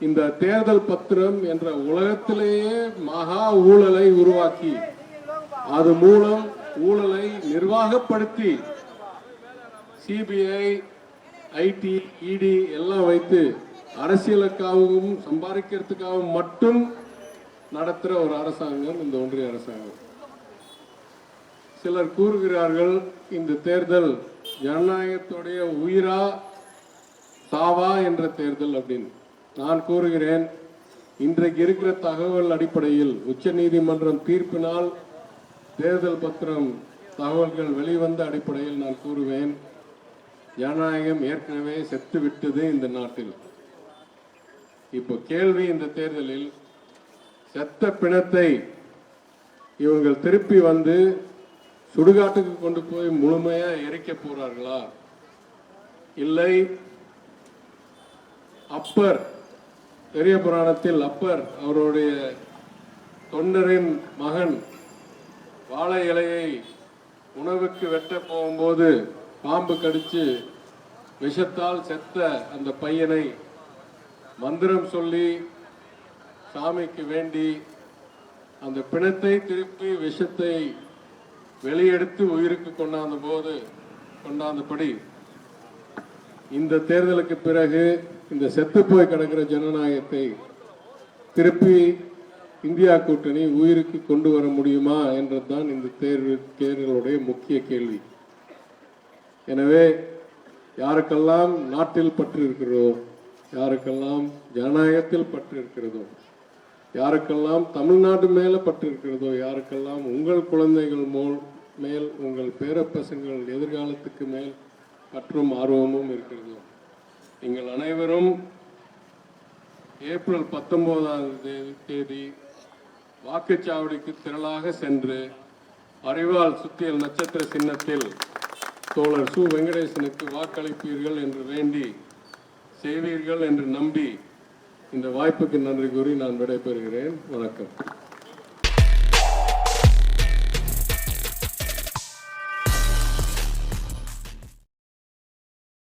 இந்த தேர்தல் பத்திரம் என்ற உலகத்திலேயே மகா ஊழலை உருவாக்கி அது மூலம் ஊழலை நிர்வாகப்படுத்தி சிபிஐ ஐடி இடி எல்லாம் வைத்து அரசியலுக்காகவும் சம்பாதிக்கிறதுக்காகவும் மட்டும் நடத்துகிற ஒரு அரசாங்கம் இந்த ஒன்றிய அரசாங்கம். சிலர் கூறுகிறார்கள் இந்த தேர்தல் ஜனநாயகத்துடைய உயிரா சாவா என்ற தேர்தல் அப்படின்னு. நான் கூறுகிறேன் இன்றைக்கு இருக்கிற தகவல் அடிப்படையில் உச்ச நீதிமன்றம் தீர்ப்பினால் தேர்தல் பத்திரம் தகவல்கள் வெளிவந்த அடிப்படையில் நான் கூறுவேன். ஜனநாயகம் ஏற்கனவே செத்து விட்டது இந்த நாட்டில். இப்போ கேள்வி இந்த தேர்தலில் செத்த பிணத்தை இவங்கள் திருப்பி வந்து சுடுகாட்டுக்கு கொண்டு போய் முழுமையாக எரிக்க போறார்களா? இல்லை. அப்பர் பெரிய புராணத்தில் அப்பர் அவருடைய தொண்டரின் மகன் வாழை இலையை உணவுக்கு வெட்ட போகும்போது பாம்பு கடிச்சு விஷத்தால் செத்த அந்த பையனை மந்திரம் சொல்லி சாமிக்கு வேண்டி அந்த பிணத்தை திருப்பி விஷத்தை வெளியெடுத்து உயிருக்கு கொண்டாந்த போது கொண்டாந்தபடி இந்த தேர்தலுக்கு பிறகு இந்த செத்துப்போய் கிடக்கிற ஜனநாயகத்தை திருப்பி இந்தியா கூட்டணி உயிருக்கு கொண்டு வர முடியுமா என்றதுதான் இந்த தேர்வு தேர்தலுடைய முக்கிய கேள்வி. எனவே யாருக்கெல்லாம் நாட்டில் பற்று இருக்கிறதோ யாருக்கெல்லாம் ஜனநாயகத்தில் பற்று இருக்கிறதோ யாருக்கெல்லாம் தமிழ்நாடு மேலே பற்று இருக்கிறதோ யாருக்கெல்லாம் உங்கள் குழந்தைகள் மோல் மேல் உங்கள் பேரப்பசங்கள் எதிர்காலத்துக்கு மேல் பற்றும் ஆர்வமும் இருக்கிறதோ நீங்கள் அனைவரும் ஏப்ரல் பத்தொன்பதாம் தேதி வாக்குச்சாவடிக்கு திரளாக சென்று அறிவால் சுத்தியல் நட்சத்திர சின்னத்தில் தோழர் சு. வெங்கடேசனுக்கு வாக்களிப்பீர்கள் என்று வேண்டி செய்வீர்கள் என்று நம்பி இந்த வாய்ப்புக்கு நன்றி கூறி நான் விடைபெறுகிறேன். வணக்கம்.